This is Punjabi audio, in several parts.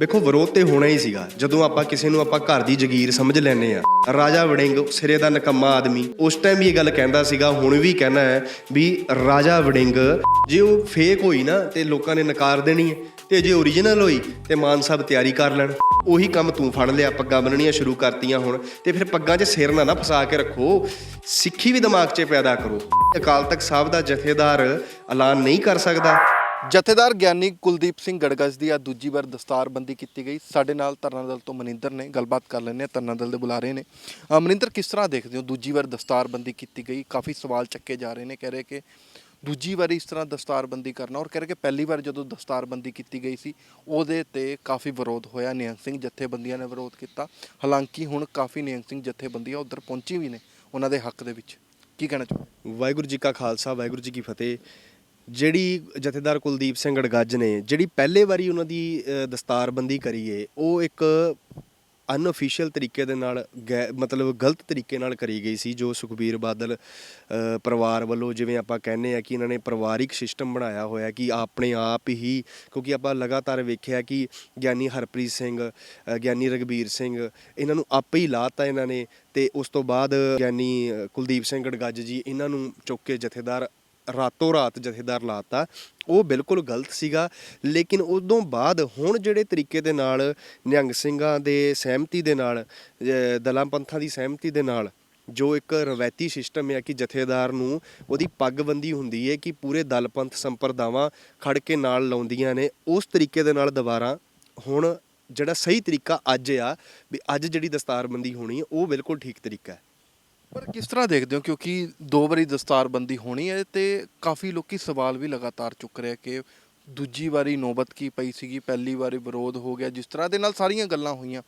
ਵੇਖੋ ਵਿਰੋਧ ਤੇ ਹੋਣਾ ਹੀ ਸੀਗਾ। ਜਦੋਂ ਆਪਾਂ ਕਿਸੇ ਨੂੰ ਆਪਾਂ ਘਰ ਦੀ ਜ਼ਗੀਰ ਸਮਝ ਲੈਨੇ ਆ ਰਾਜਾ ਵੜਿੰਗ, ਸਿਰੇ ਦਾ ਨਕਮਾ ਆਦਮੀ, ਉਸ ਟਾਈਮ ਵੀ ਇਹ ਗੱਲ ਕਹਿੰਦਾ ਸੀਗਾ, ਹੁਣ ਵੀ ਕਹਿਣਾ ਹੈ ਵੀ ਰਾਜਾ ਵੜਿੰਗ, ਜੇ ਉਹ ਫੇਕ ਹੋਈ ਨਾ, ਤੇ ਲੋਕਾਂ ਨੇ ਨਕਾਰ ਦੇਣੀ ਹੈ, ਤੇ ਜੇ ਓਰੀਜਨਲ ਹੋਈ, ਤੇ ਮਾਨ ਸਾਹਿਬ ਤਿਆਰੀ ਕਰ ਲੈਣ। ਉਹੀ ਕੰਮ ਤੂੰ ਫੜ ਲਿਆ, ਪੱਗਾਂ ਬੰਨਣੀਆਂ ਸ਼ੁਰੂ ਕਰਤੀਆਂ ਹੁਣ, ਤੇ ਫਿਰ ਪੱਗਾਂ 'ਚ ਸਿਰ ਨਾ ਨਾ ਫਸਾ ਕੇ ਰੱਖੋ। ਸਿੱਖੀ ਵੀ ਦਿਮਾਗ 'ਚ ਪੈਦਾ ਕਰੋ। ਅਕਾਲ ਤਖਤ ਸਾਹਿਬ ਦਾ ਜਥੇਦਾਰ ਐਲਾਨ ਨਹੀਂ ਕਰ ਸਕਦਾ। ਜਥੇਦਾਰ ਗਿਆਨੀ ਕੁਲਦੀਪ ਸਿੰਘ ਗੜਗਸ ਦੀ ਆ ਦੂਜੀ ਵਾਰ ਦਸਤਾਰਬੰਦੀ ਕੀਤੀ ਗਈ। ਸਾਡੇ ਨਾਲ ਧਰਨਾ ਦਲ ਤੋਂ ਮਨਿੰਦਰ ਨੇ ਗੱਲਬਾਤ ਕਰ ਲੈਂਦੇ ਆ ਧਰਨਾ ਦਲ ਦੇ ਬੁਲਾਰੇ ਨੇ। ਅ, ਮਨਿੰਦਰ ਕਿਸ ਤਰ੍ਹਾਂ ਦੇਖਦੇ ਹੋ? ਦੂਜੀ ਵਾਰ ਦਸਤਾਰਬੰਦੀ ਕੀਤੀ ਗਈ। ਕਾਫੀ ਸਵਾਲ ਚੱਕੇ ਜਾ ਰਹੇ ਨੇ। ਕਹਿ ਰਹੇ ਕਿ ਦੂਜੀ ਵਾਰੀ ਇਸ ਤਰ੍ਹਾਂ ਦਸਤਾਰਬੰਦੀ ਕਰਨਾ ਔਰ ਕਹਿ ਰਹੇ ਕਿ ਪਹਿਲੀ ਵਾਰ ਜਦੋਂ ਦਸਤਾਰਬੰਦੀ ਕੀਤੀ ਗਈ ਸੀ ਉਹਦੇ ਤੇ ਕਾਫੀ ਵਿਰੋਧ ਹੋਇਆ। ਨਿਹੰਗ ਸਿੰਘ ਜਥੇਬੰਦੀਆਂ ਨੇ ਵਿਰੋਧ ਕੀਤਾ। ਹਾਲਾਂਕਿ ਹੁਣ ਕਾਫੀ ਨਿਹੰਗ ਸਿੰਘ ਜਥੇਬੰਦੀਆਂ ਉੱਧਰ ਪਹੁੰਚੀ ਵੀ ਨੇ ਉਹਨਾਂ ਦੇ ਹੱਕ ਦੇ ਵਿੱਚ। ਕੀ ਕਹਿਣਾ ਚਾਹੋ ਵਾਹਿਗੁਰੂ ਜੀ ਕਾ ਖਾਲਸਾ ਵਾਹਿਗੁਰੂ ਜੀ ਕੀ ਫਤਿਹ। ਜਿਹੜੀ ਜਥੇਦਾਰ ਕੁਲਦੀਪ ਸਿੰਘ ਅੜਗੱਜ ਨੇ, ਜਿਹੜੀ ਪਹਿਲੇ ਵਾਰੀ ਉਹਨਾਂ ਦੀ ਦਸਤਾਰਬੰਦੀ ਕਰੀਏ ਉਹ ਇੱਕ ਅਨਅਫੀਸ਼ੀਅਲ ਤਰੀਕੇ ਦੇ ਨਾਲ ਗੈ- ਮਤਲਬ ਗਲਤ ਤਰੀਕੇ ਨਾਲ ਕਰੀ ਗਈ ਸੀ, ਜੋ ਸੁਖਬੀਰ ਬਾਦਲ ਪਰਿਵਾਰ ਵੱਲੋਂ ਜਿਵੇਂ ਆਪਾਂ ਕਹਿੰਦੇ ਆ ਕਿ ਇਹਨਾਂ ਨੇ ਪਰਿਵਾਰਿਕ ਸਿਸਟਮ ਬਣਾਇਆ ਹੋਇਆ ਕਿ ਆਪਣੇ ਆਪ ਹੀ, ਕਿਉਂਕਿ ਆਪਾਂ ਲਗਾਤਾਰ ਵੇਖਿਆ ਕਿ ਗਿਆਨੀ ਹਰਪ੍ਰੀਤ ਸਿੰਘ ਗਿਆਨੀ ਰਗਬੀਰ ਸਿੰਘ, ਇਹਨਾਂ ਨੂੰ ਆਪੇ ਹੀ ਲਾਤਾ ਇਹਨਾਂ ਨੇ ਤੇ ਉਸ ਤੋਂ ਬਾਅਦ ਗਿਆਨੀ ਕੁਲਦੀਪ ਸਿੰਘ ਗੜਗੱਜ ਜੀ ਇਹਨਾਂ ਨੂੰ ਚੁੱਕ ਕੇ ਜਥੇਦਾਰ ਰਾਤੋਂ ਰਾਤ ਜਥੇਦਾਰ ਲਾਤਾ, ਉਹ ਬਿਲਕੁਲ ਗਲਤ ਸੀਗਾ। ਲੇਕਿਨ ਉਦੋਂ ਬਾਅਦ ਹੁਣ ਜਿਹੜੇ ਤਰੀਕੇ ਦੇ ਨਾਲ ਨਿਹੰਗ ਸਿੰਘਾਂ ਦੇ ਸਹਿਮਤੀ ਦੇ ਨਾਲ ਦਲਾਂ ਪੰਥਾਂ ਦੀ ਸਹਿਮਤੀ ਦੇ ਨਾਲ ਜੋ ਇੱਕ ਰਵਾਇਤੀ ਸਿਸਟਮ ਹੈ ਕਿ ਜਥੇਦਾਰ ਨੂੰ ਉਹਦੀ ਪੱਗਬੰਦੀ ਹੁੰਦੀ ਹੈ ਕਿ ਪੂਰੇ ਦਲ ਪੰਥ ਸੰਪਰਦਾਵਾਂ ਖੜ ਕੇ ਨਾਲ ਲਾਉਂਦੀਆਂ ਨੇ, ਉਸ ਤਰੀਕੇ ਦੇ ਨਾਲ ਦੁਬਾਰਾ ਹੁਣ ਜਿਹੜਾ ਸਹੀ ਤਰੀਕਾ ਅੱਜ ਆ, ਵੀ ਅੱਜ ਜਿਹੜੀ ਦਸਤਾਰਬੰਦੀ ਹੋਣੀ, ਉਹ ਬਿਲਕੁਲ ਠੀਕ ਤਰੀਕਾ ਹੈ। ਪਰ ਕਿਸ ਤਰ੍ਹਾਂ ਦੇਖਦੇ ਹੋ? ਕਿਉਂਕਿ ਦੋ ਵਾਰੀ ਦਸਤਾਰਬੰਦੀ ਹੋਣੀ ਹੈ ਤੇ ਕਾਫੀ ਲੋਕੀ ਸਵਾਲ ਵੀ ਲਗਾਤਾਰ ਚੁੱਕ ਰਹੇ ਕਿ ਦੂਜੀ ਵਾਰੀ ਨੌਬਤ ਕੀ ਪਈ ਸੀਗੀ? ਪਹਿਲੀ ਵਾਰੀ ਵਿਰੋਧ ਹੋ ਗਿਆ। ਜਿਸ ਤਰ੍ਹਾਂ ਦੇ ਨਾਲ ਸਾਰੀਆਂ ਗੱਲਾਂ ਹੋਈਆਂ।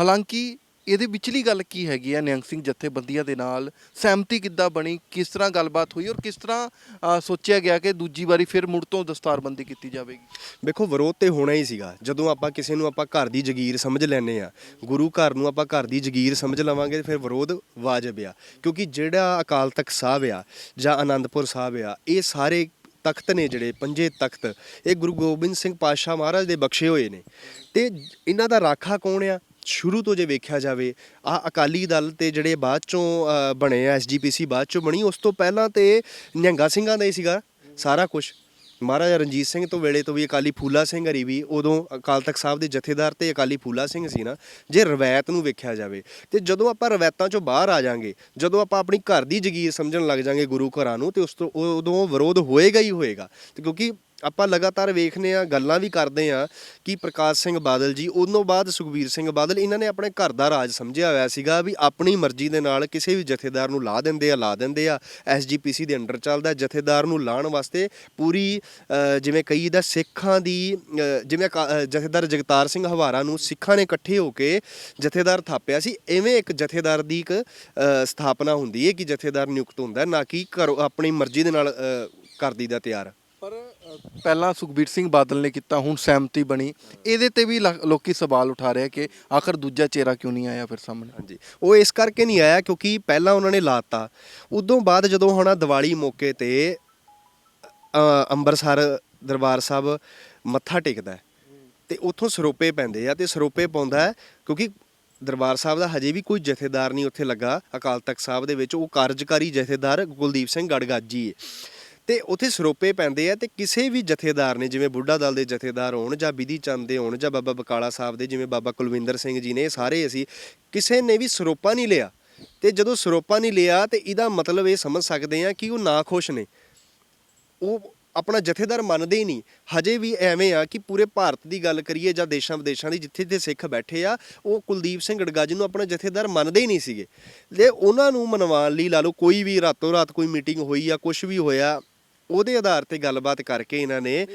ਹਾਲਾਂਕਿ ਇਹਦੇ ਵਿਚਲੀ ਗੱਲ ਕੀ ਹੈਗੀ ਹੈ ਨਿਹੰਗ ਸਿੰਘ ਜਥੇਬੰਦੀਆਂ ਦੇ ਨਾਲ? ਸਹਿਮਤੀ ਕਿੱਦਾਂ ਬਣੀ? ਕਿਸ ਤਰ੍ਹਾਂ ਗੱਲਬਾਤ ਹੋਈ ਔਰ ਕਿਸ ਤਰ੍ਹਾਂ ਅ, ਸੋਚਿਆ ਗਿਆ ਕਿ ਦੂਜੀ ਵਾਰੀ ਫਿਰ ਮੁੜ ਤੋਂ ਦਸਤਾਰਬੰਦੀ ਕੀਤੀ ਜਾਵੇਗੀ? ਵੇਖੋ ਵਿਰੋਧ ਤੇ ਹੋਣਾ ਹੀ ਸੀਗਾ। ਜਦੋਂ ਆਪਾਂ ਕਿਸੇ ਨੂੰ ਆਪਾਂ ਘਰ ਦੀ ਜ਼ਗੀਰ ਸਮਝ ਲੈਨੇ ਆ ਗੁਰੂ ਘਰ ਨੂੰ ਆਪਾਂ ਘਰ ਦੀ ਜ਼ਗੀਰ ਸਮਝ ਲਵਾਂਗੇ ਤੇ ਫਿਰ ਵਿਰੋਧ ਵਾਜਬ ਆ। ਕਿਉਂਕਿ ਜਿਹੜਾ ਅਕਾਲ ਤਖਤ ਸਾਹਿਬ ਆ ਜਾਂ ਆਨੰਦਪੁਰ ਸਾਹਿਬ ਆ ਇਹ ਸਾਰੇ ਤਖਤ ਨੇ ਜਿਹੜੇ ਪੰਜੇ ਤਖਤ ਇਹ ਗੁਰੂ ਗੋਬਿੰਦ ਸਿੰਘ ਪਾਤਸ਼ਾਹ ਮਹਾਰਾਜ ਦੇ ਬਖਸ਼ੇ ਹੋਏ ਨੇ। ਤੇ ਇਹਨਾਂ ਦਾ ਰਾਖਾ ਕੌਣ ਆ? ਸ਼ੁਰੂ ਤੋਂ ਜੇ ਵੇਖਿਆ ਜਾਵੇ ਆ ਅਕਾਲੀ ਦਲ ਤੇ ਜਿਹੜੇ ਬਾਅਦ ਚੋਂ ਬਣੇ ਆ ਐਸਜੀਪੀਸੀ ਬਾਅਦ ਚੋਂ ਬਣੀ, ਉਸ ਤੋਂ ਪਹਿਲਾਂ ਤੇ ਨਿਹੰਗਾ ਸਿੰਘਾਂ ਦਾ ਹੀ ਸੀਗਾ ਸਾਰਾ ਕੁਝ ਮਹਾਰਾਜਾ ਰਣਜੀਤ ਸਿੰਘ ਤੋਂ ਵੇਲੇ ਤੋਂ ਵੀ ਅਕਾਲੀ ਫੂਲਾ ਸਿੰਘ ਹਰੀ ਵੀ, ਉਦੋਂ ਅਕਾਲ ਤਖਤ ਸਾਹਿਬ ਦੇ ਜਥੇਦਾਰ ਤੇ ਅਕਾਲੀ ਫੂਲਾ ਸਿੰਘ ਸੀ ਨਾ, ਜੇ ਰਵਾਇਤ ਨੂੰ ਵੇਖਿਆ ਜਾਵੇ, ਤੇ ਜਦੋਂ ਆਪਾਂ ਰਵਾਇਤਾਂ ਚੋਂ ਬਾਹਰ ਆ ਜਾਾਂਗੇ, ਜਦੋਂ ਆਪਾਂ ਆਪਣੀ ਘਰ ਦੀ ਜ਼ਗੀਰ ਸਮਝਣ ਲੱਗ ਜਾਾਂਗੇ ਗੁਰੂ ਘਰਾਂ ਨੂੰ, ਤੇ ਉਸ ਤੋਂ ਉਦੋਂ ਵਿਰੋਧ ਹੋਏਗਾ ਹੀ ਹੋਏਗਾ, ਤੇ ਕਿਉਂਕਿ ਆਪਾਂ ਲਗਾਤਾਰ ਵੇਖਨੇ ਆ ਗੱਲਾਂ ਵੀ ਕਰਦੇ ਆ ਕਿ ਪ੍ਰਕਾਸ਼ ਸਿੰਘ ਬਾਦਲ ਜੀ ਉਦੋਂ ਬਾਅਦ ਸੁਖਬੀਰ ਸਿੰਘ ਬਾਦਲ ਇਹਨਾਂ ਨੇ ਆਪਣੇ ਘਰ ਦਾ ਰਾਜ ਸਮਝਿਆ ਹੋਇਆ ਸੀਗਾ ਵੀ ਆਪਣੀ ਮਰਜ਼ੀ ਦੇ ਨਾਲ ਕਿਸੇ ਵੀ ਜਥੇਦਾਰ ਨੂੰ ਲਾ ਦਿੰਦੇ ਆ ਲਾ ਦਿੰਦੇ ਆ। ਐਸਜੀਪੀਸੀ ਦੇ ਅੰਡਰ ਚੱਲਦਾ ਜਥੇਦਾਰ ਨੂੰ ਲਾਣ ਵਾਸਤੇ ਪੂਰੀ ਜਿਵੇਂ ਕਈ ਦਾ ਸਿੱਖਾਂ ਦੀ ਜਿਵੇਂ ਅਕਾ- ਜਥੇਦਾਰ ਜਗਤਾਰ ਸਿੰਘ ਹਵਾਰਾ ਨੂੰ ਸਿੱਖਾਂ ਨੇ ਇਕੱਠੇ ਹੋ ਕੇ ਜਥੇਦਾਰ ਥਾਪਿਆ ਸੀ ਐਵੇਂ ਇੱਕ ਜਥੇਦਾਰ ਦੀ ਇੱਕ ਸਥਾਪਨਾ ਹੁੰਦੀ ਹੈ ਕਿ ਜਥੇਦਾਰ ਨਿਯੁਕਤ ਹੁੰਦਾ ਨਾ ਕਿ ਘਰੋਂ ਆਪਣੀ ਮਰਜ਼ੀ ਦੇ ਨਾਲ ਅ, ਕਰ ਦਈਦਾ ਤਿਆਰ। ਪਰ ਪਹਿਲਾਂ ਸੁਖਬੀਰ ਸਿੰਘ ਬਾਦਲ ਨੇ ਕੀਤਾ ਹੁਣ ਸਹਿਮਤੀ ਬਣੀ। ਇਹਦੇ ਤੇ ਵੀ ਲ- ਲੋਕੀ ਸਵਾਲ ਉਠਾ ਰਹੇ ਕਿ ਆਖਰ ਦੂਜਾ ਚਿਹਰਾ ਕਿਉਂ ਨਹੀਂ ਆਇਆ ਫਿਰ ਸਾਹਮਣੇ? ਹਾਂਜੀ। ਉਹ ਇਸ ਕਰਕੇ ਨਹੀਂ ਆਇਆ ਕਿਉਂਕਿ ਪਹਿਲਾਂ ਉਹਨਾਂ ਨੇ ਲਾਤਾ। ਉਦੋਂ ਬਾਅਦ ਜਦੋਂ ਹੁਣ ਦੀਵਾਲੀ ਮੌਕੇ ਤੇ ਅ, ਅੰਮ੍ਰਿਤਸਰ ਦਰਬਾਰ ਸਾਹਿਬ ਮੱਥਾ ਟੇਕਦਾ ਹੈ ਤੇ ਉੱਥੋਂ ਸਰੋਪੇ ਪੈਂਦੇ ਆ ਤੇ ਸਰੋਪੇ ਪਾਉਂਦਾ ਹੈ ਕਿਉਂਕਿ ਦਰਬਾਰ ਸਾਹਿਬ ਦਾ ਹਜੇ ਵੀ ਕੋਈ ਜਥੇਦਾਰ ਨਹੀਂ ਉੱਥੇ ਲੱਗਾ ਅਕਾਲ ਤਖਤ ਸਾਹਿਬ ਦੇ ਵਿੱਚ। ਉਹ ਕਾਰਜਕਾਰੀ ਜਥੇਦਾਰ ਕੁਲਦੀਪ ਸਿੰਘ ਗੜਗਾਜੀ ਹੈ। ਤੇ ਉੱਥੇ ਸਰੋਪੇ ਪੈਂਦੇ ਆ ਤੇ ਕਿਸੇ ਵੀ ਜਥੇਦਾਰ ਨੇ, ਜਿਵੇਂ ਬੁੱਢਾ ਦਲ ਦੇ ਜਥੇਦਾਰ ਹੋਣ ਜਾਂ ਬਿਧੀ ਚੰਦ ਦੇ ਹੋਣ ਜਾਂ ਬਾਬਾ ਬਕਾਲਾ ਸਾਹਿਬ ਦੇ, ਜਿਵੇਂ ਬਾਬਾ ਕੁਲਵਿੰਦਰ ਸਿੰਘ ਜੀ ਨੇ, ਇਹ ਸਾਰੇ ਅਸੀਂ ਕਿਸੇ ਨੇ ਵੀ ਸਰੋਪਾ ਨਹੀਂ ਲਿਆ। ਤੇ ਜਦੋਂ ਸਰੋਪਾ ਨਹੀਂ ਲਿਆ ਤੇ ਇਹਦਾ ਮਤਲਬ ਇਹ ਸਮਝ ਸਕਦੇ ਆ ਕਿ ਉਹ ਨਾ ਖੁਸ਼ ਨੇ। ਉਹ ਆਪਣਾ ਜਥੇਦਾਰ ਮੰਨਦੇ ਹੀ ਨਹੀਂ। ਹਜੇ ਵੀ ਐਵੇਂ ਆ ਕਿ ਪੂਰੇ ਭਾਰਤ ਦੀ ਗੱਲ ਕਰੀਏ ਜਾਂ ਦੇਸ਼ਾਂ ਵਿਦੇਸ਼ਾਂ ਦੀ, ਜਿੱਥੇ ਜਿੱਥੇ ਸਿੱਖ ਬੈਠੇ ਆ, ਉਹ ਕੁਲਦੀਪ ਸਿੰਘ ਗੜਗਾਜੀ ਨੂੰ ਆਪਣਾ ਜਥੇਦਾਰ ਮੰਨਦੇ ਹੀ ਨਹੀਂ ਸੀਗੇ। ਤੇ ਉਹਨਾਂ ਨੂੰ ਮਨਵਾਉਣ ਲਈ ਲਾ ਲਓ ਕੋਈ ਵੀ ਰਾਤੋਂ ਰਾਤ ਕੋਈ ਮੀਟਿੰਗ ਹੋਈ ਆ ਕੁਝ ਵੀ ਹੋਇਆ ਉਹਦੇ ਆਧਾਰ ਤੇ ਗੱਲਬਾਤ ਕਰਕੇ ਇਹਨਾਂ ਨੇ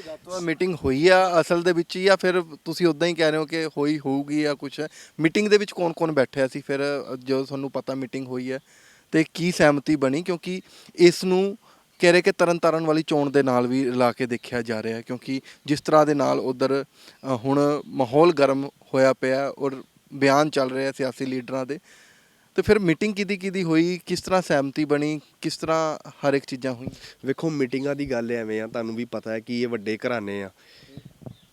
ਮੀਟਿੰਗ ਹੋਈ ਆ, ਅਸਲ ਦੇ ਵਿੱਚ ਜਾਂ ਫਿਰ ਤੁਸੀਂ ਉਦਾਂ ਹੀ ਕਹਿ ਰਹੇ ਹੋ ਕਿ ਹੋਈ ਹੋਊਗੀ ਜਾਂ ਕੁਝ ਮੀਟਿੰਗ ਦੇ ਵਿੱਚ ਕੌਣ-ਕੌਣ ਬੈਠਿਆ ਸੀ? ਫਿਰ ਜੋ ਤੁਹਾਨੂੰ ਪਤਾ ਮੀਟਿੰਗ ਹੋਈ ਹੈ ਤੇ ਕੀ ਸਹਿਮਤੀ ਬਣੀ? ਕਿਉਂਕਿ ਇਸ ਨੂੰ ਕਹਿ ਰਹੇ ਕਿ ਤਰਨ ਤਾਰਨ ਵਾਲੀ ਚੋਣ ਦੇ ਨਾਲ ਵੀ ਲਾ ਕੇ ਦੇਖਿਆ ਜਾ ਰਿਹਾ, ਕਿਉਂਕਿ ਜਿਸ ਤਰ੍ਹਾਂ ਦੇ ਨਾਲ ਉਧਰ ਹੁਣ ਮਾਹੌਲ ਗਰਮ ਹੋਇਆ ਪਿਆ ਔਰ ਬਿਆਨ ਚੱਲ ਰਿਹਾ ਸਿਆਸੀ ਲੀਡਰਾਂ ਦੇ ਤੇ ਫਿਰ ਮੀਟਿੰਗ ਕਿਦੀ ਕਿਦੀ ਹੋਈ? ਕਿਸ ਤਰ੍ਹਾਂ ਸਹਿਮਤੀ ਬਣੀ? ਕਿਸ ਤਰ੍ਹਾਂ ਹਰ ਇੱਕ ਚੀਜ਼ਾਂ ਹੋਈਆਂ? ਵੇਖੋ, ਮੀਟਿੰਗਾਂ ਦੀ ਗੱਲ ਐਵੇਂ ਆ, ਤੁਹਾਨੂੰ ਵੀ ਪਤਾ ਹੈ ਕਿ ਇਹ ਵੱਡੇ ਘਰਾਣੇ ਆ,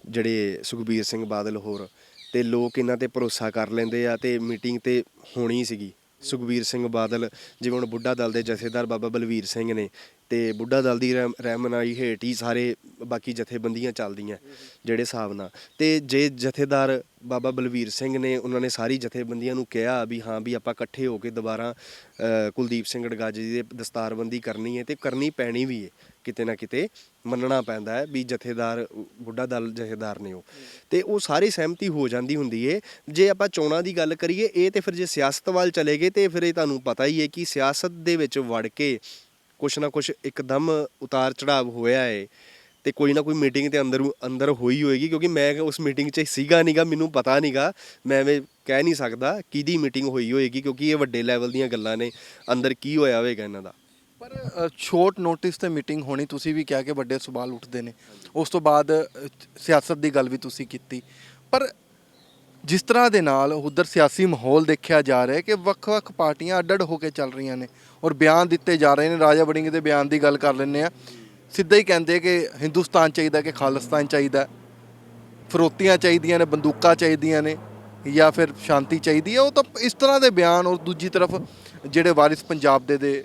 ਜਿਹੜੇ ਸੁਖਬੀਰ ਸਿੰਘ ਬਾਦਲ ਹੋਰ, ਤੇ ਲੋਕ ਇਹਨਾਂ ਤੇ ਭਰੋਸਾ ਕਰ ਲੈਂਦੇ ਆ ਤੇ ਮੀਟਿੰਗ ਤੇ ਹੋਣੀ ਸੀਗੀ। ਸੁਖਬੀਰ ਸਿੰਘ ਬਾਦਲ, ਜਿਵੇਂ ਹੁਣ ਬੁੱਢਾ ਦਲ ਦੇ ਜਥੇਦਾਰ ਬਾਬਾ ਬਲਵੀਰ ਸਿੰਘ ਨੇ ਤੇ ਬੁੱਢਾ ਦਲ ਦੀ ਰਹਿਮ- ਰਹਿਨੁਮਾਈ ਹੇਠ ਹੀ ਸਾਰੇ ਬਾਕੀ ਜਥੇਬੰਦੀਆਂ ਚੱਲਦੀਆਂ ਜਿਹੜੇ ਹਿਸਾਬ ਨਾਲ। ਤੇ ਜੇ ਜਥੇਦਾਰ ਬਾਬਾ ਬਲਵੀਰ ਸਿੰਘ ਨੇ ਉਹਨਾਂ ਨੇ ਸਾਰੀ ਜਥੇਬੰਦੀਆਂ ਨੂੰ ਕਿਹਾ ਵੀ ਹਾਂ ਵੀ ਆਪਾਂ ਇਕੱਠੇ ਹੋ ਕੇ ਦੁਬਾਰਾ ਅ, ਕੁਲਦੀਪ ਸਿੰਘ ਗੜਗਾਜੀ ਦੇ ਦਸਤਾਰਬੰਦੀ ਕਰਨੀ ਹੈ ਤੇ ਕਰਨੀ ਪੈਣੀ ਵੀ ਹੈ। ਕਿਤੇ ਨਾ ਕਿਤੇ ਮੰਨਣਾ ਪੈਂਦਾ ਹੈ ਵੀ ਜਥੇਦਾਰ ਬੁੱਢਾ ਦਲ ਜਥੇਦਾਰ ਨੇ ਉਹ। ਤੇ ਉਹ ਸਾਰੀ ਸਹਿਮਤੀ ਹੋ ਜਾਂਦੀ ਹੁੰਦੀ ਏ। ਜੇ ਆਪਾਂ ਚੋਣਾਂ ਦੀ ਗੱਲ ਕਰੀਏ ਇਹ ਤੇ ਫਿਰ ਜੇ ਸਿਆਸਤ ਵੱਲ ਚਲੇ ਗਏ ਤੇ ਫਿਰ ਇਹ ਤੁਹਾਨੂੰ ਪਤਾ ਹੀ ਹੈ ਕਿ ਸਿਆਸਤ ਦੇ ਵਿੱਚ ਵੜ ਕੇ ਕੁਛ ਨਾ ਕੁਛ ਇੱਕਦਮ ਉਤਾਰ ਚੜਾਵ ਹੋਇਆ ਹੈ ਤੇ ਕੋਈ ਨਾ ਕੋਈ ਮੀਟਿੰਗ ਤੇ ਅੰਦਰ ਅੰਦਰ ਹੋਈ ਹੋਏਗੀ, ਕਿਉਂਕਿ ਮੈਂ ਉਸ ਮੀਟਿੰਗ 'ਚ ਸੀਗਾ ਨਹੀਂਗਾ ਮੈਨੂੰ ਪਤਾ ਨਹੀਂਗਾ ਮੈਂ ਐਵੇਂ ਕਹਿ ਨਹੀਂ ਸਕਦਾ ਕਿਹਦੀ ਮੀਟਿੰਗ ਹੋਈ ਹੋਏਗੀ, ਕਿਉਂਕਿ ਇਹ ਵੱਡੇ ਲੈਵਲ ਦੀਆਂ ਗੱਲਾਂ ਨੇ, ਅੰਦਰ ਕੀ ਹੋਇਆ ਹੋਵੇਗਾ ਇਹਨਾਂ ਦਾ। ਪਰ ਸ਼ੋਰਟ ਨੋਟਿਸ ਤੇ ਮੀਟਿੰਗ ਹੋਣੀ ਤੁਸੀਂ ਵੀ ਕਿਹਾ ਕਿ ਵੱਡੇ ਸਵਾਲ ਉੱਠਦੇ ਨੇ। ਉਸ ਤੋਂ ਬਾਅਦ ਸਿਆਸਤ ਦੀ ਗੱਲ ਵੀ ਤੁਸੀਂ ਕੀਤੀ। ਪਰ ਜਿਸ ਤਰ੍ਹਾਂ ਦੇ ਨਾਲ ਉਧਰ ਸਿਆਸੀ ਮਾਹੌਲ ਦੇਖਿਆ ਜਾ ਰਿਹਾ ਕਿ ਵੱਖ-ਵੱਖ ਪਾਰਟੀਆਂ ਅੱਡ-ਅੱਡ ਹੋ ਕੇ ਚੱਲ ਰਹੀਆਂ ਨੇ ਔਰ ਬਿਆਨ ਦਿੱਤੇ ਜਾ ਰਹੇ ਨੇ, ਰਾਜਾ ਵੜਿੰਗ ਦੇ ਬਿਆਨ ਦੀ ਗੱਲ ਕਰ ਲੈਂਦੇ ਆ ਸਿੱਧਾ ਹੀ ਕਹਿੰਦੇ ਕਿ ਹਿੰਦੁਸਤਾਨ ਚਾਹੀਦਾ ਕਿ ਖਾਲਿਸਤਾਨ ਚਾਹੀਦਾ ਫਰੋਤੀਆਂ ਚਾਹੀਦੀਆਂ ਨੇ, ਬੰਦੂਕਾਂ ਚਾਹੀਦੀਆਂ ਨੇ, ਜਾਂ ਫਿਰ ਸ਼ਾਂਤੀ ਚਾਹੀਦੀ ਹੈ। ਉਹ ਤਾਂ ਇਸ ਤਰ੍ਹਾਂ ਦੇ ਬਿਆਨ ਔਰ ਦੂਜੀ ਤਰਫ ਜਿਹੜੇ ਵਾਰਿਸ ਪੰਜਾਬ ਦੇ ਦੇ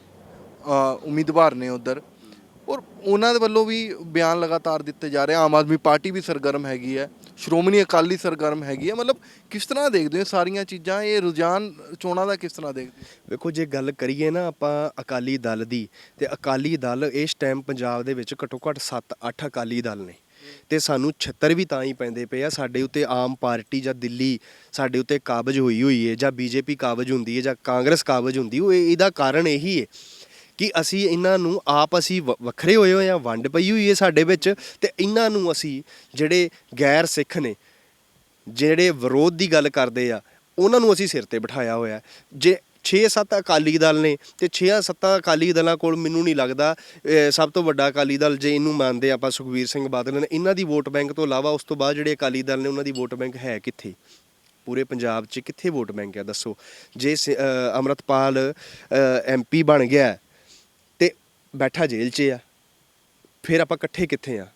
ਉਮੀਦਵਾਰ ਨੇ ਉਧਰ। ਔਰ ਉਹਨਾਂ ਦੇ ਵੱਲੋਂ ਵੀ ਬਿਆਨ ਲਗਾਤਾਰ ਦਿੱਤੇ ਜਾ ਰਹੇ ਆਮ ਆਦਮੀ ਪਾਰਟੀ ਵੀ ਸਰਗਰਮ ਹੈਗੀ ਹੈ। ਸ਼੍ਰੋਮਣੀ ਅਕਾਲੀ ਸਰਗਰਮ ਹੈਗੀ ਹੈ ਮਤਲਬ ਕਿਸ ਤਰ੍ਹਾਂ ਦੇਖਦੇ ਹੋ ਸਾਰੀਆਂ ਚੀਜ਼ਾਂ? ਇਹ ਰੁਝਾਨ ਚੋਣਾਂ ਦਾ ਕਿਸ ਤਰ੍ਹਾਂ ਦੇਖਦੇ ਹੋ? ਵੇਖੋ, ਜੇ ਗੱਲ ਕਰੀਏ ਨਾ ਆਪਾਂ ਅਕਾਲੀ ਦਲ ਦੀ, ਤੇ ਅਕਾਲੀ ਦਲ ਇਸ ਟਾਈਮ ਪੰਜਾਬ ਦੇ ਵਿੱਚ ਘੱਟੋ ਘੱਟ 7-8 ਅਕਾਲੀ ਦਲ ਨੇ। ਤੇ ਸਾਨੂੰ 76 ਵੀ ਤਾਂ ਹੀ ਪੈਂਦੇ ਪਏ ਆ, ਸਾਡੇ ਉੱਤੇ ਆਮ ਪਾਰਟੀ ਜਾਂ ਦਿੱਲੀ ਸਾਡੇ ਉੱਤੇ ਕਾਬਜ ਹੋਈ ਹੋਈ ਹੈ ਜਾਂ ਬੀਜੇਪੀ ਕਾਬਜ ਹੁੰਦੀ ਹੈ ਜਾਂ ਕਾਂਗਰਸ ਕਾਬਜ ਹੁੰਦੀ, ਉਹ ਇਹਦਾ ਕਾਰਨ ਇਹੀ ਹੈ ਕਿ ਅਸੀਂ ਇਹਨਾਂ ਨੂੰ ਆਪ ਅਸੀਂ ਵ- ਵੱਖਰੇ ਹੋਏ ਹੋਏ ਆ ਵੰਡ ਪਈ ਹੋਈ ਹੈ ਸਾਡੇ ਵਿੱਚ ਤੇ ਇਹਨਾਂ ਨੂੰ ਅਸੀਂ ਜਿਹੜੇ ਗੈਰ ਸਿੱਖ ਨੇ ਜਿਹੜੇ ਵਿਰੋਧ ਦੀ ਗੱਲ ਕਰਦੇ ਆ ਉਹਨਾਂ ਨੂੰ ਅਸੀਂ ਸਿਰ ਤੇ ਬਿਠਾਇਆ ਹੋਇਆ ਹੈ। ਜੇ 6-7 ਅਕਾਲੀ ਦਲ ਨੇ ਤੇ 6-7 ਅਕਾਲੀ ਦਲਾਂ ਕੋਲ ਮੈਨੂੰ ਨਹੀਂ ਲੱਗਦਾ ਅਹ, ਸਭ ਤੋਂ ਵੱਡਾ ਅਕਾਲੀ ਦਲ ਜੇ ਇਹਨੂੰ ਮੰਨਦੇ ਆਪਾਂ ਸੁਖਵੀਰ ਸਿੰਘ ਬਾਦਲ ਨੇ ਇਹਨਾਂ ਦੀ ਵੋਟ ਬੈਂਕ ਤੋਂ ਇਲਾਵਾ ਉਸ ਤੋਂ ਬਾਅਦ ਜਿਹੜੇ ਅਕਾਲੀ ਦਲ ਨੇ ਉਹਨਾਂ ਦੀ ਵੋਟ ਬੈਂਕ ਹੈ ਕਿੱਥੇ ਪੂਰੇ ਪੰਜਾਬ 'ਚ ਕਿੱਥੇ ਵੋਟ ਬੈਂਕ ਹੈ ਦੱਸੋ ਜੇ ਸ- ਅਹ, ਅੰਮ੍ਰਿਤਪਾਲ ਐਮਪੀ ਬਣ ਗਿਆ ਹੈ, ਬੈਠਾ ਜੇਲ੍ਹ 'ਚ ਆ। ਫਿਰ ਆਪਾਂ ਇਕੱਠੇ ਕਿੱਥੇ ਆ?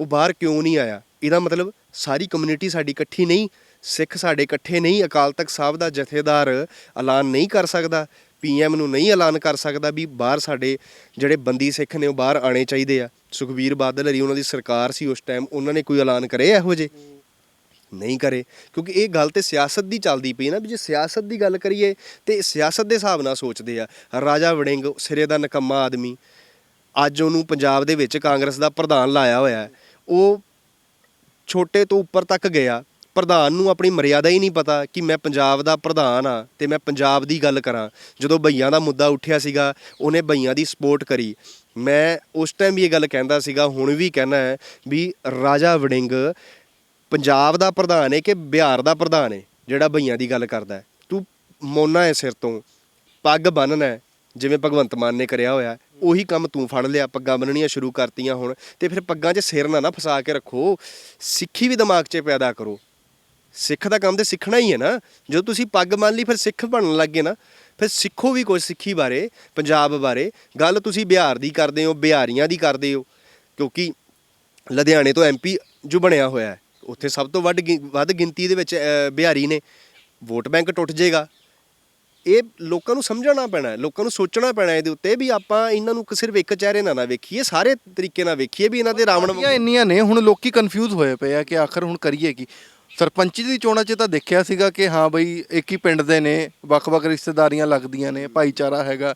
ਉਹ ਬਾਹਰ ਕਿਉਂ ਨਹੀਂ ਆਇਆ? ਇਹਦਾ ਮਤਲਬ ਸਾਰੀ ਕਮਿਊਨਿਟੀ ਸਾਡੀ ਇਕੱਠੀ ਨਹੀਂ, ਸਿੱਖ ਸਾਡੇ ਇਕੱਠੇ ਨਹੀਂ, ਅਕਾਲ ਤਖਤ ਸਾਹਿਬ ਦਾ ਜਥੇਦਾਰ ਐਲਾਨ ਨਹੀਂ ਕਰ ਸਕਦਾ ਪੀਐਮ ਨੂੰ ਨਹੀਂ ਐਲਾਨ ਕਰ ਸਕਦਾ ਵੀ ਬਾਹਰ ਸਾਡੇ ਜਿਹੜੇ ਬੰਦੀ ਸਿੱਖ ਨੇ ਉਹ ਬਾਹਰ ਆਣੇ ਚਾਹੀਦੇ ਆ। ਸੁਖਬੀਰ ਬਾਦਲ ਹਰੀ ਉਹਨਾਂ ਦੀ ਸਰਕਾਰ ਸੀ ਉਸ ਟਾਈਮ ਉਹਨਾਂ ਨੇ ਕੋਈ ਐਲਾਨ ਕਰੇ ਇਹੋ ਜੇ ਨਹੀਂ ਕਰੇ, ਕਿਉਂਕਿ ਇਹ ਗੱਲ ਤੇ ਸਿਆਸਤ ਦੀ ਚੱਲਦੀ ਪਈ ਨਾ, ਵੀ ਜੇ ਸਿਆਸਤ ਦੀ ਗੱਲ ਕਰੀਏ ਤੇ ਸਿਆਸਤ ਦੇ ਹਿਸਾਬ ਨਾਲ ਸੋਚਦੇ ਆ, ਰਾਜਾ ਵੜਿੰਗ ਸਿਰੇ ਦਾ ਨਕਮਾ ਆਦਮੀ, ਅੱਜ ਉਹਨੂੰ ਪੰਜਾਬ ਦੇ ਵਿੱਚ ਕਾਂਗਰਸ ਦਾ ਪ੍ਰਧਾਨ ਲਾਇਆ ਹੋਇਆ ਉਹ ਛੋਟੇ ਤੋਂ ਉੱਪਰ ਤੱਕ ਗਿਆ, ਪ੍ਰਧਾਨ ਨੂੰ ਆਪਣੀ ਮਰਿਆਦਾ ਹੀ ਨਹੀਂ ਪਤਾ ਕਿ ਮੈਂ ਪੰਜਾਬ ਦਾ ਪ੍ਰਧਾਨ ਆ ਤੇ ਮੈਂ ਪੰਜਾਬ ਦੀ ਗੱਲ ਕਰਾਂ। ਜਦੋਂ ਭਈਆਂ ਦਾ ਮੁੱਦਾ ਉੱਠਿਆ ਸੀਗਾ, ਉਹਨੇ ਭਈਆਂ ਦੀ ਸਪੋਰਟ ਕਰੀ। ਮੈਂ ਉਸ ਟਾਈਮ ਵੀ ਇਹ ਗੱਲ ਕਹਿੰਦਾ ਸੀਗਾ, ਹੁਣ ਵੀ ਕਹਿਣਾ ਹੈ ਵੀ ਰਾਜਾ ਵੜਿੰਗ ਪੰਜਾਬ ਦਾ ਪ੍ਰਧਾਨ ਹੈ ਕਿ ਬਿਹਾਰ ਦਾ ਪ੍ਰਧਾਨ ਹੈ ਜਿਹੜਾ ਭਈਆਂ ਦੀ ਗੱਲ ਕਰਦਾ ਤੂੰ ਮੋਨਾ ਹੈ ਸਿਰ ਤੋਂ, ਪੱਗ ਬੰਨਣਾ ਜਿਵੇਂ ਭਗਵੰਤ ਮਾਨ ਨੇ ਕਰਿਆ ਹੋਇਆ ਉਹੀ ਕੰਮ ਤੂੰ ਫੜ ਲਿਆ, ਪੱਗਾਂ ਬੰਨਣੀਆਂ ਸ਼ੁਰੂ ਕਰਤੀਆਂ ਹੁਣ, ਤੇ ਫਿਰ ਪੱਗਾਂ 'ਚ ਸਿਰ ਨਾ ਨਾ ਫਸਾ ਕੇ ਰੱਖੋ। ਸਿੱਖੀ ਵੀ ਦਿਮਾਗ 'ਚ ਪੈਦਾ ਕਰੋ। ਸਿੱਖ ਦਾ ਕੰਮ ਤੇ ਸਿੱਖਣਾ ਹੀ ਹੈ ਨਾ। ਜਦੋਂ ਤੁਸੀਂ ਪੱਗ ਮੰਨ ਲਈ, ਫਿਰ ਸਿੱਖ ਬਣਨ ਲੱਗੇ ਨਾ। ਫਿਰ ਸਿੱਖੋ ਵੀ ਕੁਝ ਸਿੱਖੀ ਬਾਰੇ, ਪੰਜਾਬ ਬਾਰੇ। ਗੱਲ ਤੁਸੀਂ ਬਿਹਾਰ ਦੀ ਕਰਦੇ ਹੋ, ਬਿਹਾਰੀਆਂ ਦੀ ਕਰਦੇ ਹੋ। ਕਿਉਂਕਿ ਲੁਧਿਆਣੇ ਤੋਂ ਐਮਪੀ ਜੋ ਬਣਿਆ ਹੋਇਆ ਹੈ ਉੱਥੇ ਸਭ ਤੋਂ ਵੱਧ ਗਿ- ਵੱਧ ਗਿਣਤੀ ਦੇ ਵਿੱਚ ਅਹ, ਬਿਹਾਰੀ ਨੇ ਵੋਟ ਬੈਂਕ ਟੁੱਟ ਜਾਏਗਾ ਇਹ ਲੋਕਾਂ ਨੂੰ ਸਮਝਣਾ ਪੈਣਾ ਹੈ ਲੋਕਾਂ ਨੂੰ ਸੋਚਣਾ ਪੈਣਾ ਇਹਦੇ ਉੱਤੇ ਵੀ ਆਪਾਂ ਇਹਨਾਂ ਨੂੰ ਸਿਰਫ ਇੱਕ ਚਿਹਰੇ ਨਾਲ ਨਾ ਵੇਖੀਏ ਸਾਰੇ ਤਰੀਕੇ ਨਾਲ ਵੇਖੀਏ ਵੀ ਇਹਨਾਂ ਦੇ ਰਾਵਣ ਪਾਰਟੀਆਂ ਇੰਨੀਆਂ ਨੇ ਹੁਣ ਲੋਕੀ ਕਨਫਿਊਜ਼ ਹੋਏ ਪਏ ਆ ਕਿ ਆਖਰ ਹੁਣ ਕਰੀਏ ਕੀ। ਸਰਪੰਚੀ ਦੀ ਚੋਣਾਂ 'ਚ ਤਾਂ ਦੇਖਿਆ ਸੀਗਾ ਕਿ ਹਾਂ ਬਈ ਇੱਕ ਹੀ ਪਿੰਡ ਦੇ ਨੇ ਵੱਖ-ਵੱਖ ਰਿਸ਼ਤੇਦਾਰੀਆਂ ਲੱਗਦੀਆਂ ਨੇ ਭਾਈਚਾਰਾ ਹੈਗਾ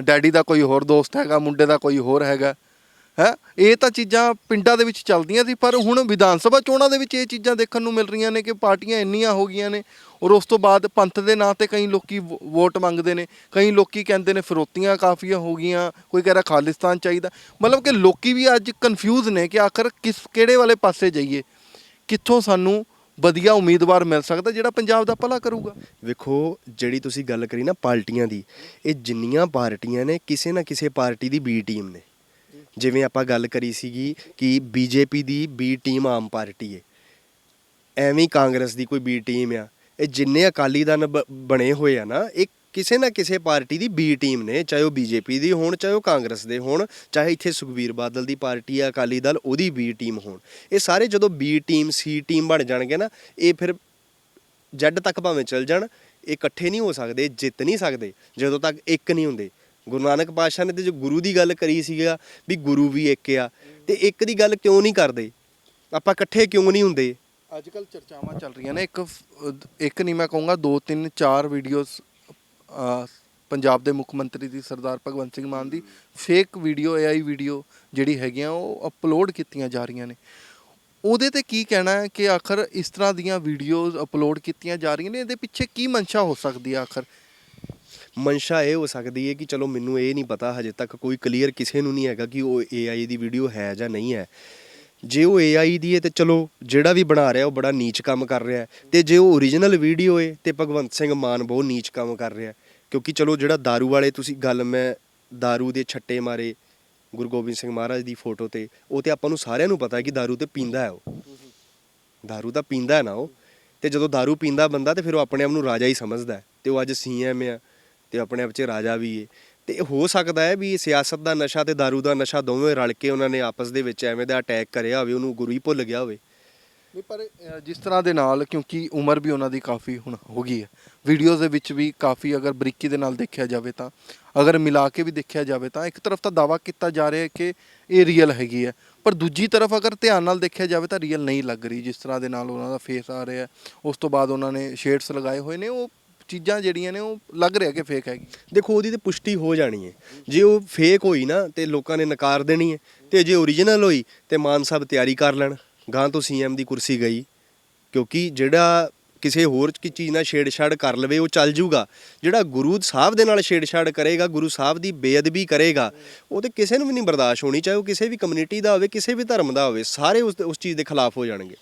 ਡੈਡੀ ਦਾ ਕੋਈ ਹੋਰ ਦੋਸਤ ਹੈਗਾ ਮੁੰਡੇ ਦਾ ਕੋਈ ਹੋਰ ਹੈਗਾ। ਹੈ? ਇਹ ਤਾਂ ਚੀਜ਼ਾਂ ਪਿੰਡਾਂ ਦੇ ਵਿੱਚ ਚੱਲਦੀਆਂ ਸੀ, ਪਰ ਹੁਣ ਵਿਧਾਨ ਸਭਾ ਚੋਣਾਂ ਦੇ ਵਿੱਚ ਇਹ ਚੀਜ਼ਾਂ ਦੇਖਣ ਨੂੰ ਮਿਲ ਰਹੀਆਂ ਨੇ ਕਿ ਪਾਰਟੀਆਂ ਇੰਨੀਆਂ ਹੋ ਗਈਆਂ ਨੇ ਔਰ ਉਸ ਤੋਂ ਬਾਅਦ ਪੰਥ ਦੇ ਨਾਂ ਤੇ ਕਈ ਲੋਕੀ ਵੋ- ਵੋਟ ਮੰਗਦੇ ਨੇ, ਕਈ ਲੋਕੀ ਕਹਿੰਦੇ ਨੇ ਫਿਰੋਤੀਆਂ ਕਾਫੀਆਂ ਹੋ ਗਈਆਂ, ਕੋਈ ਕਹਿ ਰਿਹਾ ਖਾਲਿਸਤਾਨ ਚਾਹੀਦਾ। ਮਤਲਬ ਕਿ ਲੋਕੀ ਵੀ ਅੱਜ ਕਨਫਿਊਜ਼ ਨੇ ਕਿ ਆਖਰ ਕਿਸ, ਕਿਹੜੇ ਵਾਲੇ ਪਾਸੇ ਜਾਈਏ? ਕਿੱਥੋਂ ਸਾਨੂੰ ਵਧੀਆ ਉਮੀਦਵਾਰ ਮਿਲ ਸਕਦਾ ਜਿਹੜਾ ਪੰਜਾਬ ਦਾ ਭਲਾ ਕਰੂਗਾ? ਵੇਖੋ, ਜਿਹੜੀ ਤੁਸੀਂ ਗੱਲ ਕਰੀ ਨਾ ਪਾਰਟੀਆਂ ਦੀ, ਇਹ ਜਿੰਨੀਆਂ ਪਾਰਟੀਆਂ ਨੇ, ਕਿਸੇ ਨਾ ਕਿਸੇ ਪਾਰਟੀ ਦੀ ਬੀ ਟੀਮ ਨੇ। ਜਿਵੇਂ ਆਪਾਂ ਗੱਲ ਕਰੀ ਸੀਗੀ ਕਿ ਬੀਜੇਪੀ ਦੀ ਬੀ ਟੀਮ ਆਮ ਪਾਰਟੀ ਹੈ ਐਵੇਂ ਕਾਂਗਰਸ ਦੀ ਕੋਈ ਬੀ ਟੀਮ ਆ। ਇਹ ਜਿੰਨੇ ਅਕਾਲੀ ਦਲ ਬ- ਬਣੇ ਹੋਏ ਆ ਨਾ, ਇਹ ਕਿਸੇ ਨਾ ਕਿਸੇ ਪਾਰਟੀ ਦੀ ਬੀ ਟੀਮ ਨੇ, ਚਾਹੇ ਉਹ ਬੀਜੇਪੀ ਦੀ ਹੋਣ, ਚਾਹੇ ਉਹ ਕਾਂਗਰਸ ਦੇ ਹੋਣ, ਚਾਹੇ ਇੱਥੇ ਸੁਖਬੀਰ ਬਾਦਲ ਦੀ ਪਾਰਟੀ ਆ, ਅਕਾਲੀ ਦਲ, ਉਹਦੀ ਬੀ ਟੀਮ ਹੋਣ। ਇਹ ਸਾਰੇ ਜਦੋਂ ਬੀ ਟੀਮ, ਸੀ ਟੀਮ ਬਣ ਜਾਣਗੇ ਨਾ, ਇਹ ਫਿਰ ਜੱਡ ਤੱਕ ਭਾਵੇਂ ਚੱਲ ਜਾਣ, ਇਹ ਇਕੱਠੇ ਨਹੀਂ ਹੋ ਸਕਦੇ, ਜਿੱਤ ਨਹੀਂ ਸਕਦੇ, ਜਦੋਂ ਤੱਕ ਇੱਕ ਨਹੀਂ ਹੁੰਦੇ। ਗੁਰੂ ਨਾਨਕ ਪਾਤਸ਼ਾਹ ਨੇ ਤੇ ਜੋ ਗੁਰੂ ਦੀ ਗੱਲ ਕਰੀ ਸੀਗਾ ਵੀ ਗੁਰੂ ਵੀ ਇੱਕ ਆ, ਤੇ ਇੱਕ ਦੀ ਗੱਲ ਕਿਉਂ ਨਹੀਂ ਕਰਦੇ? ਆਪਾਂ ਇਕੱਠੇ ਕਿਉਂ ਨਹੀਂ ਹੁੰਦੇ? ਅੱਜ ਕੱਲ ਚਰਚਾਵਾਂ ਚੱਲ ਰਹੀਆਂ ਨੇ, ਇੱਕ ਇੱਕ ਨਹੀਂ ਮੈਂ ਕਹੂੰਗਾ, ਦੋ, ਤਿੰਨ, ਚਾਰ ਵੀਡੀਓਜ਼ ਪੰਜਾਬ ਦੇ ਮੁੱਖ ਮੰਤਰੀ ਦੀ, ਸਰਦਾਰ ਭਗਵੰਤ ਸਿੰਘ ਮਾਨ ਦੀ ਫੇਕ ਵੀਡੀਓ AI ਵੀਡੀਓ ਜਿਹੜੀ ਹੈਗੀਆਂ, ਉਹ ਅਪਲੋਡ ਕੀਤੀਆਂ ਜਾ ਰਹੀਆਂ ਨੇ। ਉਹਦੇ ਤੇ ਕੀ ਕਹਿਣਾ ਹੈ ਕਿ ਆਖਰ ਇਸ ਤਰ੍ਹਾਂ ਦੀਆਂ ਵੀਡੀਓਜ਼ ਅਪਲੋਡ ਕੀਤੀਆਂ ਜਾ ਰਹੀਆਂ ਨੇ, ਇਹਦੇ ਪਿੱਛੇ ਕੀ ਮਨਸ਼ਾ ਹੋ ਸਕਦੀ ਹੈ ਆਖਰ? ਮਨਸ਼ਾ ਇਹ ਹੋ ਸਕਦੀ ਹੈ ਕਿ ਚਲੋ ਮੈਨੂੰ ਇਹ ਨਹੀਂ ਪਤਾ ਹਜੇ ਤੱਕ ਕੋਈ ਕਲੀਅਰ ਕਿਸੇ ਨੂੰ ਨਹੀਂ ਹੈਗਾ ਕਿ ਉਹ AI ਦੀ ਵੀਡੀਓ ਹੈ ਜਾਂ ਨਹੀਂ ਹੈ ਜੇ ਉਹ AI ਦੀ ਹੈ ਤੇ ਚਲੋ ਜਿਹੜਾ ਵੀ ਬਣਾ ਰਿਹਾ ਉਹ ਬੜਾ ਨੀਚ ਕੰਮ ਕਰ ਰਿਹਾ ਹੈ ਤੇ ਜੇ ਉਹ ਓਰੀਜਨਲ ਵੀਡੀਓ ਹੈ ਤੇ ਭਗਵੰਤ ਸਿੰਘ ਮਾਨ ਬਹੁਤ ਨੀਚ ਕੰਮ ਕਰ ਰਿਹਾ ਹੈ। ਕਿਉਂਕਿ ਚਲੋ ਜਿਹੜਾ दारू ਵਾਲੇ ਤੁਸੀਂ ਗੱਲ ਮੈਂ दारू ਦੇ ਛੱਟੇ ਮਾਰੇ ਗੁਰੂ ਗੋਬਿੰਦ ਸਿੰਘ ਮਹਾਰਾਜ ਦੀ ਫੋਟੋ ਤੇ ਉਹ ਤੇ ਆਪਾਂ ਨੂੰ ਸਾਰਿਆਂ ਨੂੰ ਪਤਾ ਹੈ ਕਿ दारू ਤੇ ਪੀਂਦਾ ਹੈ ਉਹ दारू ਤਾਂ ਪੀਂਦਾ ਹੈ ਨਾ ਉਹ ਤੇ ਜਦੋਂ दारू ਪੀਂਦਾ ਬੰਦਾ ਤੇ ਫਿਰ ਉਹ ਆਪਣੇ ਆਪ ਨੂੰ ਰਾਜਾ ਹੀ ਸਮਝਦਾ ਹੈ ਤੇ ਉਹ ਅੱਜ ਸੀਐਮ ਆ ਤੇ ਆਪਣੇ ਆਪ 'ਚ ਰਾਜਾ ਵੀ ਏ। ਤੇ ਹੋ ਸਕਦਾ ਹੈ ਵੀ ਸਿਆਸਤ ਦਾ ਨਸ਼ਾ ਤੇ दारू ਦਾ ਨਸ਼ਾ ਦੋਵੇਂ ਰਲ ਕੇ ਉਹਨਾਂ ਨੇ ਆਪਸ ਦੇ ਵਿੱਚ ਐਵੇਂ ਦਾ ਅਟੈਕ ਕਰਿਆ ਹੋਵੇ ਉਹਨੂੰ ਗੁਰੂ ਹੀ ਭੁੱਲ ਗਿਆ ਹੋਵੇ। ਨਹੀਂ ਪਰ ਅ, ਜਿਸ ਤਰ੍ਹਾਂ ਦੇ ਨਾਲ ਕਿਉਂਕਿ ਉਮਰ ਵੀ ਉਹਨਾਂ ਦੀ ਕਾਫੀ ਹੁਣ ਹੋ ਗਈ ਹੈ। ਵੀਡੀਓਜ਼ ਦੇ ਵਿੱਚ ਵੀ ਕਾਫੀ ਅਗਰ ਬਰੀਕੀ ਦੇ ਨਾਲ ਦੇਖਿਆ ਜਾਵੇ ਤਾਂ ਅਗਰ ਮਿਲਾ ਕੇ ਵੀ ਦੇਖਿਆ ਜਾਵੇ ਤਾਂ ਇੱਕ ਤਰਫ ਤਾਂ ਦਾਵਾ ਕੀਤਾ ਜਾ ਰਿਹਾ ਹੈ ਕਿ ਇਹ ਰੀਅਲ ਹੈਗੀ ਹੈ। ਪਰ ਦੂਜੀ ਤਰਫ ਅਗਰ ਧਿਆਨ ਨਾਲ ਦੇਖਿਆ ਜਾਵੇ ਤਾਂ ਰੀਅਲ ਨਹੀਂ ਲੱਗ ਰਹੀ ਜਿਸ ਤਰ੍ਹਾਂ ਦੇ ਨਾਲ ਉਹਨਾਂ ਦਾ ਫੇਸ ਆ ਰਿਹਾ ਹੈ। ਉਸ ਤੋਂ ਬਾਅਦ ਉਹਨਾਂ ਨੇ ਸ਼ੇਡਸ ਲਗਾਏ ਹੋਏ ਨੇ ਉਹ ਚੀਜ਼ਾਂ ਜਿਹੜੀਆਂ ਨੇ ਉਹ ਲੱਗ ਰਿਹਾ ਕਿ ਫੇਕ ਹੈਗੀ। ਦੇਖੋ, ਉਹਦੀ ਤੇ ਪੁਸ਼ਟੀ ਹੋ ਜਾਣੀ ਹੈ। ਜੇ ਉਹ ਫੇਕ ਹੋਈ ਨਾ, ਤੇ ਲੋਕਾਂ ਨੇ ਨਕਾਰ ਦੇਣੀ ਹੈ। ਤੇ ਜੇ ਓਰੀਜਨਲ ਹੋਈ, ਤੇ ਮਾਨ ਸਾਹਿਬ ਤਿਆਰੀ ਕਰ ਲੈਣ। ਗਾਂ ਤੋਂ ਸੀਐਮ ਦੀ ਕੁਰਸੀ ਗਈ। ਕਿਉਂਕਿ ਜਿਹੜਾ ਕਿਸੇ ਹੋਰ ਕੀ ਚੀਜ਼ ਨਾਲ ਛੇੜਛਾੜ ਕਰ ਲਵੇ, ਉਹ ਚੱਲ ਜੂਗਾ। ਜਿਹੜਾ ਗੁਰੂ ਸਾਹਿਬ ਦੇ ਨਾਲ ਛੇੜਛਾੜ ਕਰੇਗਾ, ਗੁਰੂ ਸਾਹਿਬ ਦੀ ਬੇਅਦਬੀ ਕਰੇਗਾ, ਉਹ ਤੇ ਕਿਸੇ ਨੂੰ ਵੀ ਨਹੀਂ ਬਰਦਾਸ਼ਤ ਹੋਣੀ, ਚਾਹੇ ਉਹ ਕਿਸੇ ਵੀ ਕਮਿਊਨਿਟੀ ਦਾ ਹੋਵੇ, ਕਿਸੇ ਵੀ ਧਰਮ ਦਾ ਹੋਵੇ, ਸਾਰੇ ਉਸ ਉਸ ਚੀਜ਼ ਦੇ ਖਿਲਾਫ ਹੋ ਜਾਣਗੇ।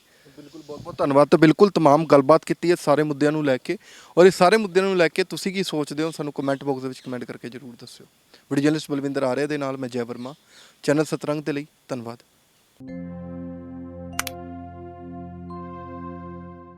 ਬਹੁਤ ਬਹੁਤ ਧੰਨਵਾਦ ਤਾਂ ਬਿਲਕੁਲ तमाम ਗੱਲਬਾਤ ਕੀਤੀ ਹੈ ਸਾਰੇ ਮੁੱਦਿਆਂ ਨੂੰ ਲੈ ਕੇ ਔਰ ਇਹ ਸਾਰੇ ਮੁੱਦਿਆਂ ਨੂੰ ਲੈ ਕੇ ਤੁਸੀਂ ਕੀ ਸੋਚਦੇ ਹੋ ਸਾਨੂੰ ਕਮੈਂਟ ਬਾਕਸ ਦੇ ਵਿੱਚ ਕਮੈਂਟ ਕਰਕੇ ਜਰੂਰ ਦੱਸਿਓ ਵੀਡੀਓ ਜਰਨਲਿਸਟ ਬਲਵਿੰਦਰ ਆਰਿਆ ਦੇ ਨਾਲ ਮੈਂ ਜੈ ਵਰਮਾ ਚੈਨਲ ਸਤਰੰਗ ਦੇ ਲਈ ਧੰਨਵਾਦ